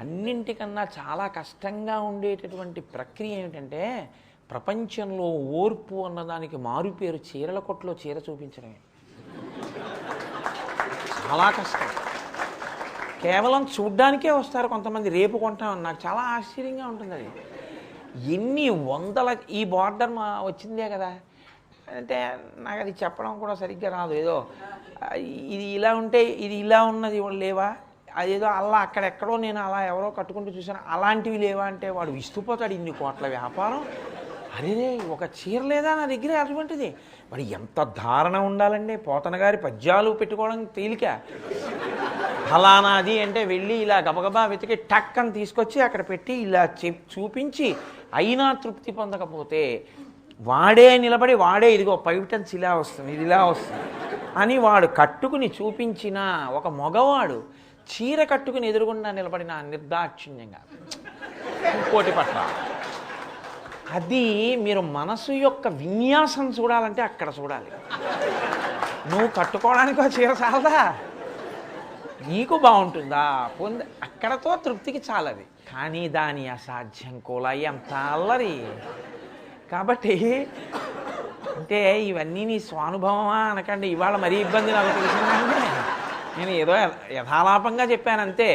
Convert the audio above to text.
అన్నింటికన్నా చాలా కష్టంగా ఉండేటటువంటి ప్రక్రియ ఏమిటంటే ప్రపంచంలో ఓర్పు అన్నదానికి మారుపేరు చీరల కొట్లో చీర చూపించడమే. చాలా కష్టం. కేవలం చూడ్డానికే వస్తారు కొంతమంది రేపు కొంటామని. నాకు చాలా ఆశ్చర్యంగా ఉంటుంది అది ఎన్ని వందల ఈ బార్డర్ మా వచ్చిందే కదా. అంటే నాకు అది చెప్పడం కూడా సరిగ్గా రాదు. ఏదో ఇది ఇలా ఉంటే ఇది ఇలా ఉన్నది లేవా? అదేదో అలా అక్కడెక్కడో నేను అలా ఎవరో కట్టుకుంటూ చూసాను అలాంటివి లేవా అంటే వాడు విస్తుపోతాడు ఇన్ని కోట్ల వ్యాపారం. అరే ఒక చీర లేదా నా దగ్గర అటువంటిది? మరి ఎంత ధారణ ఉండాలండి? పోతన గారి పద్యాలు పెట్టుకోవడం తేలిక. ఫలానాది అంటే వెళ్ళి ఇలా గబగబా వెతికి టక్ అని తీసుకొచ్చి అక్కడ పెట్టి ఇలా చెప్ చూపించి అయినా తృప్తి పొందకపోతే వాడే నిలబడి వాడే ఇదిగో పైటన్స్ ఇలా వస్తుంది ఇది ఇలా వస్తుంది అని వాడు కట్టుకుని చూపించిన ఒక మగవాడు చీర కట్టుకుని ఎదురుగుండా నిలబడిన నిర్దాక్షిణ్యంగా ఇంకోటి పట్ల. అది మీరు మనసు యొక్క విన్యాసం చూడాలంటే అక్కడ చూడాలి. నువ్వు కట్టుకోవడానికి చీర చాలదా? నీకు బాగుంటుందా? పొంద అక్కడతో తృప్తికి చాలది. కానీ దాని అసాధ్యం కూడా ఎంత అల్లరి. కాబట్టి అంటే ఇవన్నీ నీ స్వానుభవమా అనకండి. ఇవాళ మరీ ఇబ్బంది నాకు తెలిసిందంటే. నేను ఏదో యథాలాపంగా చెప్పానంతే.